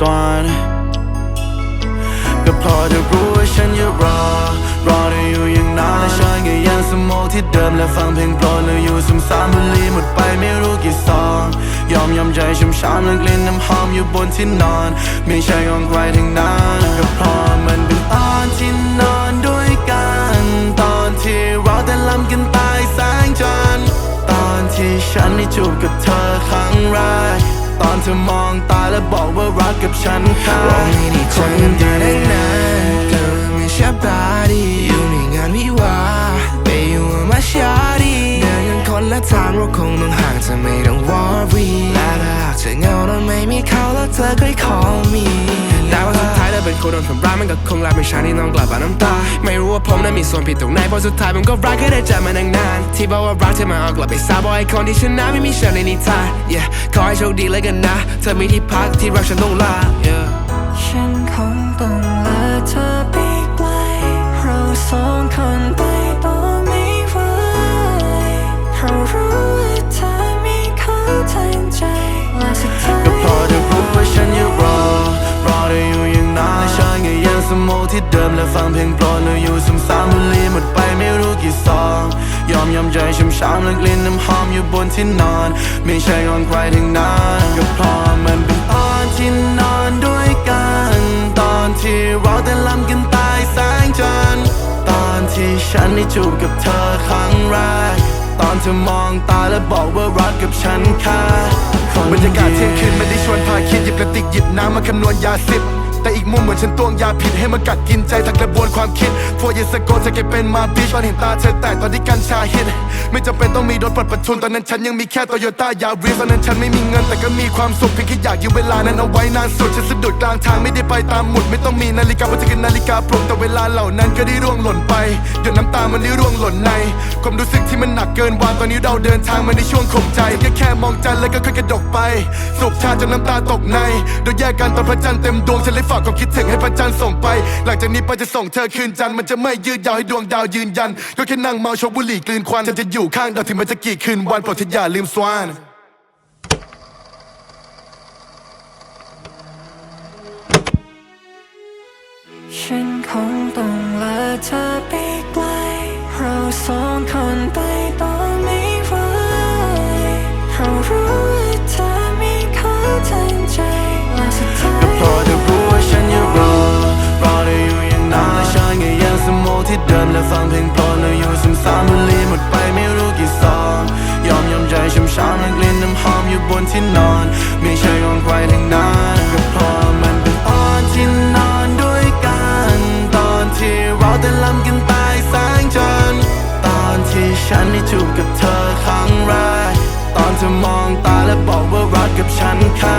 one ก็พอจะรู้ว่าฉันยังรอ รอเธออยู่อย่างนั้นและฉันก็ยังสมองที่เดิมและฟังเพลงโปรดแล้วอยู่ซ้ำซ้ำบุหรี่หมดไปไม่รู้กี่ซองยอมยอใจช้ำช้ำและกลิ่นน้ำหอมอยู่บนที่นอน ไม่ใช่ของใคทั้งนั้นก็พอมันเป็นตอนที่นอนด้วยกัน ตอนที่เราแต่ลำกันตายแสงจันทร์ตอนที่ฉันได้จูบกับเธอครั้งแรก ตอนเธอมองตาและบอกว่ารักกับฉันค่ะเราไม่ได้เจอกันมาได้นานเธอไม่ใช่บาดีอยู่ในงานวิวาไปอยู่มาชาดีเดินกันคนละทางเราคงต้องห่างจะไม่ต้องวอรี่และถ้าหากเธอเหงาแล้วไม่มีเขาแล้วเธอเคย call me ดท้ายเธอเป็นคนโดนทำร้ายมันก็คงกลายเป็นฉันที่น้องกลับมาน้ำตา ไม่รู้ว่าผมนั้นมีส่วนผิดตรงไหนเพราะสุดท้ายผมก็รักแค่ได้เจอมานานนานที่บอกว่ารักเธอมาออกกลับไปซาบอกไอ้คนที่ชนะไม่มีฉันในนิทาน yeah ขอให้โชคดีเลยกันนะ เธอมีที่พักที่รักฉันต้องลา สมองที่เดิมและฟังเพลงโปรดแล้วอยู่ซ้ำๆบุหรี่หมดไปไม่รู้กี่ซองยอมยอมใจช้ำช้ำและกลิ่นน้ำหอมอยู่บนที่นอน ไม่ใช่ของใครทั้งนั้นก็พราะมันเป็นตอนที่นอนด้วยกัน ตอนที่เราแต่ลำกันตายแสงจันทร์ตอนที่ฉันได้จูบกับเธอครั้งแรกตอนเธอมองตาและบอกว่ารักกับฉันค่ะบรรยากาศเที่ยงคืนไม่ได้ชวนพาคิดหยิบกระติกหยิบน้ำมาคำนวณยาสิบ แต่อีกมุมเหมือนฉันตวงยาผิดให้มันกัดกินใจทั้งกระบวนความคิดพวเยสโกจะเก็บเป็นมาบิชตอนเห็นตาเธอแตกตอนที่กัญชาฮิตไม่จำเป็นต้องมีรถปลดประทุนตอนนั้นฉันยังมีแค่โตโยต้ายาริสตอนนั้นฉันไม่มีเงินแต่ก็มีความสุขเพียงแค่อยากอยู่เวลานั้นเอาไว้นานสุดฉันสะดุดกลางทางไม่ได้ไปตามหมุด ไม่ต้องมีนาฬิกาเพราะจะเป็นนาฬิกาปลุกแต่เวลาเหล่านั้นก็ได้ร่วงหล่นไปหยดน้ำตามันได้ร่วงหล่นในความรู้สึกที่มันหนักเกินวางตอนนี้เราเดินทางมาในช่วงข่มใจแค่แค่มองจันแล้วก็ค่อยกระดกไปสุขชาจนน้ำตาตกในโดยแยกกันตอนพระจันทร์เต็มดวงฉันเลยฝากความคิดถึงให้พระจันทร์ส่งไป หลังจากนี้ไปจะส่งเธอคืนจันทร์มันจะไม่ยืดยาวให้ดวงดาวยืนยัน ก็แค่นั่งเมาชกบุหรี่กลืนควันฉันจะอยู่ข้างดาวถึงมันจะกี่คืนวันโปรดเธออย่าลืมสวานฉันคงต้องลาเธอไปไกลเราสองคนไป ฉันได้จูบกับเธอครั้งแรกตอนเธอมองตาและบอกว่ารักกับฉันค่ะ